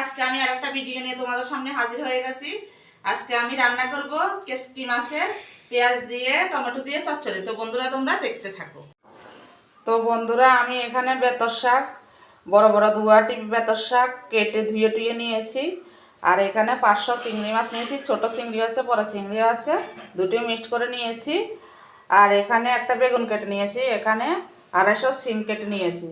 আজকে আমি আর একটা ভিডিও নিয়ে তোমাদের সামনে হাজির হয়ে গেছি। আজকে আমি রান্না করব কেসপি মাছের পেঁয়াজ দিয়ে, টমেটো দিয়ে চচ্চড়ি। তো বন্ধুরা, তোমরা দেখতে থাকো। তো বন্ধুরা, আমি এখানে বেতর শাক, বড় বড় দুয়াটি বেতর শাক কেটে ধুয়ে টুয়ে নিয়েছি। আর এখানে পাঁচশো চিংড়ি মাছ নিয়েছি। ছোট চিংড়ি আছে, বড় চিংড়ি আছে দুটি মিক্সড করে নিয়েছি। আর এখানে একটা বেগুন কেটে নিয়েছি। এখানে আড়াইশো সিম কেটে নিয়েছি।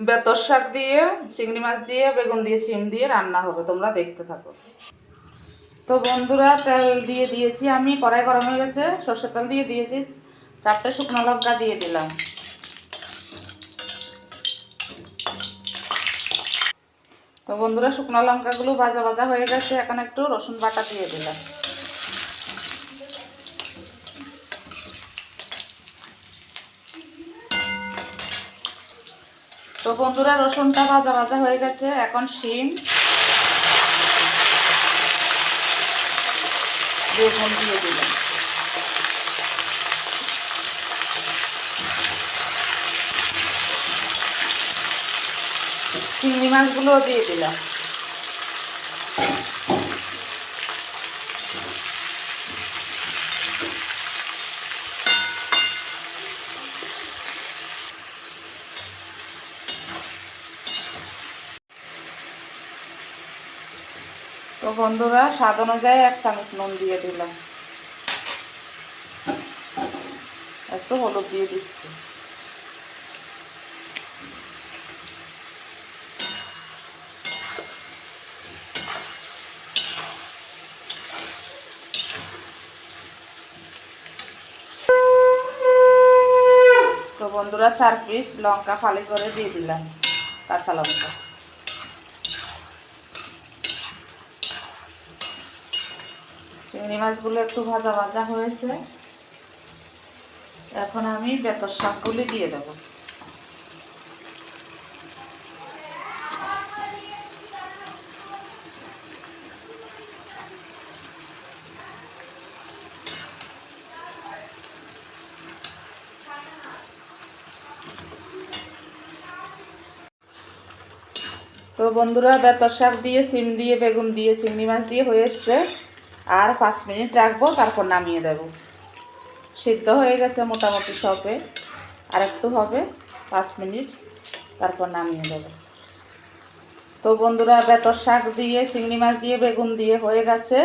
বেতর শাক দিয়ে, চিংড়ি মাছ দিয়ে, বেগুন দিয়ে সিম দিয়ে রান্না হবে। তোমরা দেখতে থাকো। তো বন্ধুরা, তেল দিয়ে দিয়েছি আমি। কড়াই গরম হয়ে গেছে। সর্ষের তেল দিয়ে দিয়েছি। চারটে শুকনো লঙ্কা দিয়ে দিলাম। তো বন্ধুরা, শুকনো লঙ্কাগুলো ভাজা ভাজা হয়ে গেছে। এখন একটু রসুন বাটা দিয়ে দিলাম। তো বন্ধুরা, রসুনটা ভাজা ভাজা হয়ে গেছে। এখন শিম দিয়ে দিলাম। চিংড়ি মাছগুলোও দিয়ে দিলাম। তো বন্ধুরা, স্বাদ অনুযায়ী এক চামচ নুন দিয়ে দিলাম। একটু হলুদ দিয়ে দিচ্ছি। তো বন্ধুরা, চার পিস লঙ্কা ফালি করে দিয়ে দিলাম, কাঁচা লঙ্কা। চিংড়ি মাছগুলো একটু ভাজা ভাজা হয়েছে। এখন আমি বেতর শাকগুলি দিয়ে দেবো। তো বন্ধুরা, বেতর শাক দিয়ে, সিম দিয়ে, বেগুন দিয়ে, চিংড়ি মাছ দিয়ে হয়ে এসছে আর পাঁচ মিনিট রাখব, তারপর নামিয়ে দেব। সিদ্ধ হয়ে গেছে মোটামুটি সবে। আর একটু হবে, পাঁচ মিনিট, তারপর নামিয়ে দেব। তো বন্ধুরা, বেতর শাক দিয়ে, চিংড়ি মাছ দিয়ে, বেগুন দিয়ে হয়ে গেছে।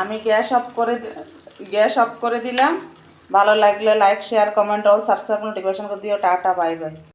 আমি গ্যাস অফ করে গ্যাস অফ করে দিলাম। ভালো লাগলে like, share, comment, all subscribe notification করে দিও। Tata, bye bye.